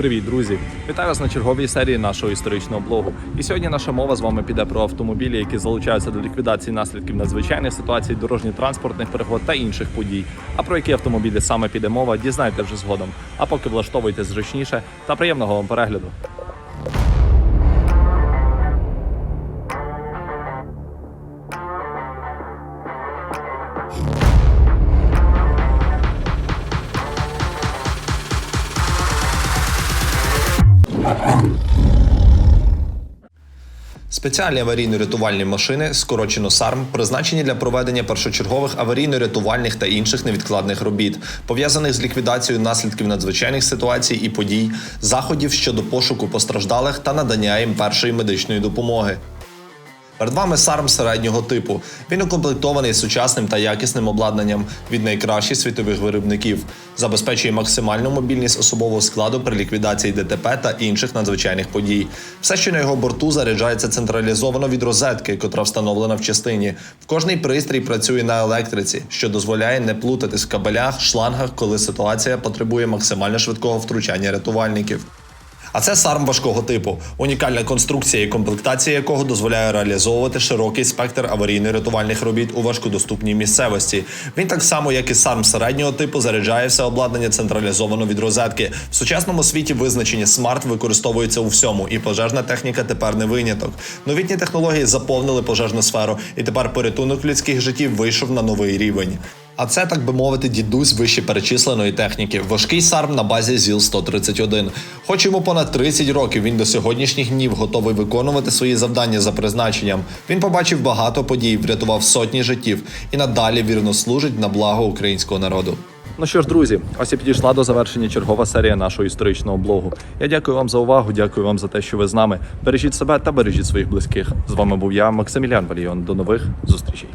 Привіт, друзі! Вітаю вас на черговій серії нашого історичного блогу. І сьогодні наша мова з вами піде про автомобілі, які залучаються до ліквідації наслідків надзвичайних ситуацій, дорожньо-транспортних пригод та інших подій. А про які автомобілі саме піде мова, дізнайте вже згодом. А поки влаштовуйте зручніше та приємного вам перегляду. Спеціальні аварійно-рятувальні машини, скорочено САРМ, призначені для проведення першочергових аварійно-рятувальних та інших невідкладних робіт, пов'язаних з ліквідацією наслідків надзвичайних ситуацій і подій, заходів щодо пошуку постраждалих та надання їм першої медичної допомоги. Перед вами САРМ середнього типу. Він укомплектований сучасним та якісним обладнанням від найкращих світових виробників, забезпечує максимальну мобільність особового складу при ліквідації ДТП та інших надзвичайних подій. Все, що на його борту заряджається централізовано від розетки, котра встановлена в частині. В кожний пристрій працює на електриці, що дозволяє не плутатись в кабелях, шлангах, коли ситуація потребує максимально швидкого втручання рятувальників. А це сарм важкого типу, унікальна конструкція і комплектація якого дозволяє реалізовувати широкий спектр аварійно-рятувальних робіт у важкодоступній місцевості. Він так само, як і сарм середнього типу, заряджає все обладнання централізовано від розетки. В сучасному світі визначення смарт використовується у всьому, і пожежна техніка тепер не виняток. Новітні технології заповнили пожежну сферу, і тепер порятунок людських життів вийшов на новий рівень. А це, так би мовити, дідусь вище перечисленої техніки. Важкий сарм на базі ЗІЛ-131. Хоч йому понад 30 років, він до сьогоднішніх днів готовий виконувати свої завдання за призначенням. Він побачив багато подій, врятував сотні життів і надалі вірно служить на благо українського народу. Ну що ж, друзі, ось і підійшла до завершення чергова серія нашого історичного блогу. Я дякую вам за увагу, дякую вам за те, що ви з нами. Бережіть себе та бережіть своїх близьких. З вами був я, Максимілян Валійон. До нових зустрічей.